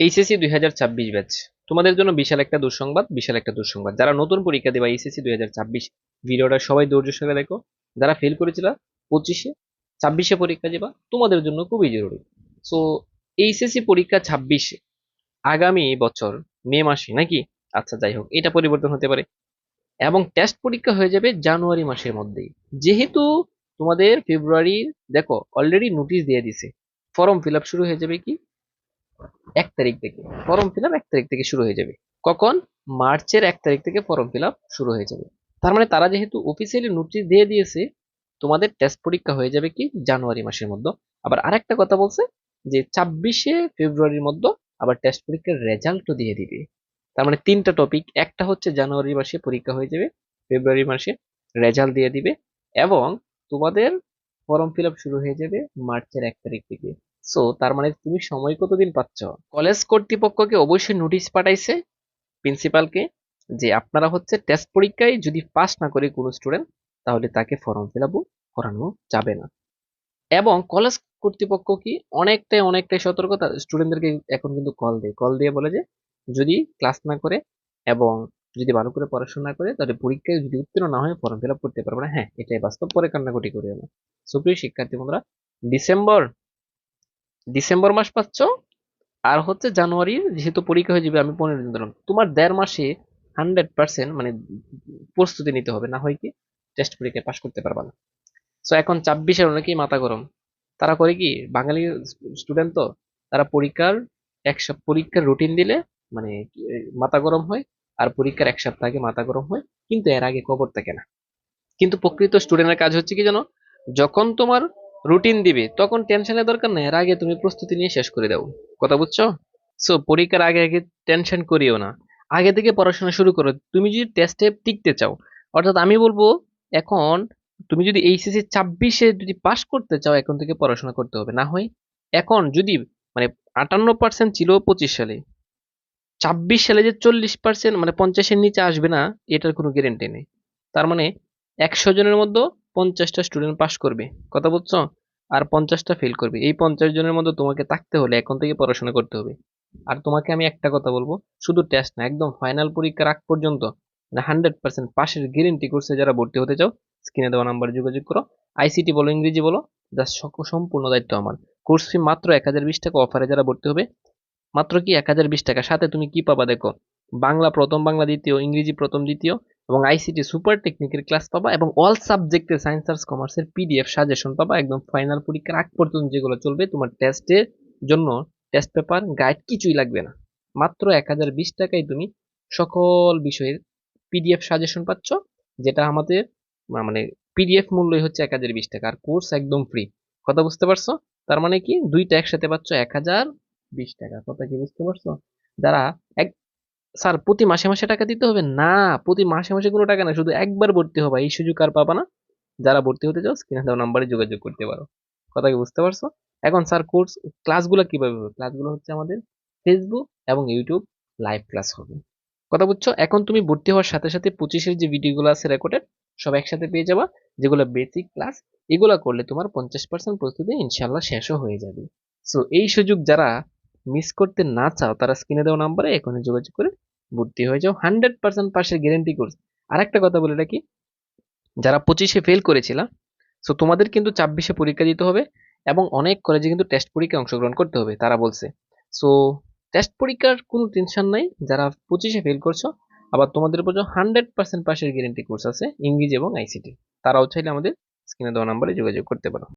HSC দুই হাজার ছাব্বিশ ব্যাচ তোমাদের জন্য বিশাল একটা দুঃসংবাদ, বিশাল একটা দুঃসংবাদ। যারা নতুন পরীক্ষা দেবা এইচএসসি দুই হাজার ছাব্বিশ, ভিডিওটা সবাই ধৈর্য সঙ্গে দেখো। যারা ফেল করেছিল, পঁচিশে, ছাব্বিশে পরীক্ষা দেবা, তোমাদের জন্য খুবই জরুরি। সো এইচএসসি পরীক্ষা ছাব্বিশে, আগামী বছর, মে মাসে নাকি? আচ্ছা যাই হোক, এটা পরিবর্তন হতে পারে। এবং টেস্ট পরীক্ষা হয়ে যাবে জানুয়ারি মাসের মধ্যেই। যেহেতু তোমাদের ফেব্রুয়ারির, দেখো অলরেডি নোটিশ দিয়ে দিছে। ফর্ম ফিল শুরু হয়ে যাবে কি? এক তারিখ থেকে, ফর্ম ফিল এক তারিখ থেকে শুরু হয়ে যাবে। কখন? মার্চের এক তারিখ থেকে ফর্ম ফিল শুরু হয়ে যাবে। তার মানে তারা যেহেতু অফিসিয়ালি নোটিশ দিয়ে দিয়েছে, তোমাদের টেস্ট পরীক্ষা হয়ে যাবে কি? জানুয়ারি মাসের মধ্যে। আবার আরেকটা কথা বলছে যে ছাব্বিশে ফেব্রুয়ারির মধ্যে আবার টেস্ট পরীক্ষার রেজাল্টও দিয়ে দিবে। তার মানে তিনটা টপিক একটা হচ্ছে জানুয়ারি মাসে পরীক্ষা হয়ে যাবে, ফেব্রুয়ারি মাসে রেজাল্ট দিয়ে দিবে এবং তোমাদের ফর্ম ফিল শুরু হয়ে যাবে মার্চের এক তারিখ থেকে। সো তার মানে তুমি সময় কতদিন পাচ্ছ? কলেজ কর্তৃপক্ষকে অবশ্যই নোটিশ পাঠাইছে প্রিন্সিপালকে যে আপনারা হচ্ছে টেস্ট পরীক্ষায় যদি পাস না করে কোনো স্টুডেন্ট তাহলে তাকে ফর্ম ফিল আপ করানো যাবে না। এবং কলেজ কর্তৃপক্ষ কি অনেকটাই অনেকটাই সতর্কতা স্টুডেন্টদেরকে এখন কিন্তু কল দেয়। কল দিয়ে বলে যে, যদি ক্লাস না করে এবং যদি ভালো করে পড়াশোনা করে, তাহলে পরীক্ষায় যদি উত্তীর্ণ না হয় ফর্ম ফিল আপ করতে পারবে না। হ্যাঁ এটাই বাস্তব পরে কান্নাকাটি করিও না। সুপ্রিয় শিক্ষার্থী বন্ধুরা ডিসেম্বর ডিসেম্বর মাস পাচ্ছ, আর হচ্ছে জানুয়ারির যেহেতু পরীক্ষা হয়ে যাবে, আমি পনেরো দিন দিলাম তোমার দেড় মাসে হান্ড্রেড পার্সেন্ট মানে প্রস্তুতি নিতে হবে, না হয় কি টেস্ট পরীক্ষায় পাশ করতে পারবা না। সো এখন ছাব্বিশের অনেকেই মাথা গরম। তারা করে কি, বাঙালি স্টুডেন্ট তো, তারা পরীক্ষার এক সপ্তাহ, পরীক্ষার রুটিন দিলে মানে মাথা গরম হয়, আর পরীক্ষার এক সপ্তাহ আগে মাথা গরম হয়, কিন্তু এর আগে খবর থাকে না। কিন্তু প্রকৃত স্টুডেন্টের কাজ হচ্ছে কি জানো, যখন তোমার রুটিন দিবে, তখন টেনশনের দরকার নেই, এর আগে তুমি প্রস্তুতি নিয়ে শেষ করে দাও। কথা বুঝছ? সো পরীক্ষার আগে আগে টেনশন করিও না। আগে থেকে পড়াশোনা শুরু করো। তুমি যদি টেস্টে টিকতে চাও, অর্থাৎ আমি বলব, এখন তুমি যদি এইচএসসি ছাব্বিশে যদি পাশ করতে চাও, এখন থেকে পড়াশোনা করতে হবে। না হয় এখন যদি মানে আটান্ন পার্সেন্ট ছিল পঁচিশ সালে, ছাব্বিশ সালে যে চল্লিশ পার্সেন্ট মানে পঞ্চাশের নিচে আসবে না, এটার কোনো গ্যারেন্টি নেই। তার মানে একশো জনের মধ্যে পঞ্চাশটা স্টুডেন্ট পাস করবে। কথা বলছো আর পঞ্চাশটা ফেল করবে। এই পঞ্চাশ জনের মধ্যে তোমাকে থাকতে হলে এখন থেকে পড়াশোনা করতে হবে। আর তোমাকে আমি একটা কথা বলব, শুধু টেস্ট না, একদম ফাইনাল পরীক্ষার আগ পর্যন্ত মানে হান্ড্রেড পার্সেন্ট পাশের গ্যারেন্টি কোর্সে যারা ভর্তি হতে চাও স্ক্রিনে দেওয়া নাম্বারে যোগাযোগ করো। আইসিটি বলো, ইংরেজি বলো যা সম্পূর্ণ দায়িত্ব আমার। কোর্স ফি মাত্র এক হাজার বিশ টাকা অফারে যারা ভর্তি হবে, মাত্র কি এক হাজার বিশ টাকা? সাথে তুমি কি পাবা দেখো? বাংলা প্রথম, বাংলা দ্বিতীয়, ইংরেজি প্রথম, দ্বিতীয় এবং আইসিটি সুপার টেকনিকের ক্লাস পাবা এবং অল সাবজেক্টের সায়েন্স আর্টস কমার্সের পিডিএফ সাজেশন পাবা একদম ফাইনাল পরীক্ষার আগ পর্যন্ত যেগুলো চলবে তোমার টেস্টের জন্য টেস্ট পেপার গাইড কিছুই লাগবে না। মাত্র এক হাজার বিশ টাকায় তুমি সকল বিষয়ের পিডিএফ সাজেশন পাচ্ছ, যেটা আমাদের মানে পিডিএফ মূল্যই হচ্ছে এক হাজার বিশ টাকা। আর কোর্স একদম ফ্রি কথা বুঝতে পারছ? তার মানে কি? দুইটা একসাথে পাচ্ছ এক হাজার বিশ টাকা। কথা কি বুঝতে পারছ? যারা এক স্যার, প্রতি মাসে মাসে টাকা দিতে হবে? না, প্রতি মাসে মাসে কোনো টাকা না শুধু একবার ভর্তি হবা। এই সুযোগ আর পাবা না। যারা ভর্তি হতে চাও, স্ক্রিনে দেওয়া নাম্বারে যোগাযোগ করতে পারো। কথা কি বুঝতে পারছ? এখন স্যার, কোর্স, ক্লাসগুলো কীভাবে হবে? ক্লাসগুলো হচ্ছে আমাদের ফেসবুক এবং ইউটিউব লাইভ ক্লাস হবে। কথা বুঝছ? এখন তুমি ভর্তি হওয়ার সাথে সাথে পঁচিশের যে ভিডিওগুলো আছে রেকর্ডেড সব একসাথে পেয়ে যাবা। যেগুলো বেসিক ক্লাস এগুলো করলে তোমার পঞ্চাশ পার্সেন্ট প্রস্তুতি ইনশাল্লাহ শেষও হয়ে যাবে। সো এই সুযোগ যারা মিস করতে না চাও, তারা স্ক্রিনে দেওয়া নাম্বারে এখনই যোগাযোগ করে ভর্তি হয়ে যাও। হান্ড্রেড পার্সেন্ট পাশের গ্যারেন্টি কোর্স আর একটা কথা বলে রাখি, যারা পঁচিশে ফেল করেছিল সো তোমাদের কিন্তু ছাব্বিশে পরীক্ষা দিতে হবে এবং অনেক কলেজে কিন্তু টেস্ট পরীক্ষায় অংশগ্রহণ করতে হবে, তারা বলছে। সো টেস্ট পরীক্ষার কোনো টেনশন নাই, যারা পঁচিশে ফেল করছ, আবার তোমাদের উপর হান্ড্রেড পার্সেন্ট পাশের গ্যারেন্টি কোর্স আছে, ইংরেজি এবং আইসিটি তারাও চাইলে আমাদের স্ক্রিনে দেওয়া নাম্বারে যোগাযোগ করতে পারো।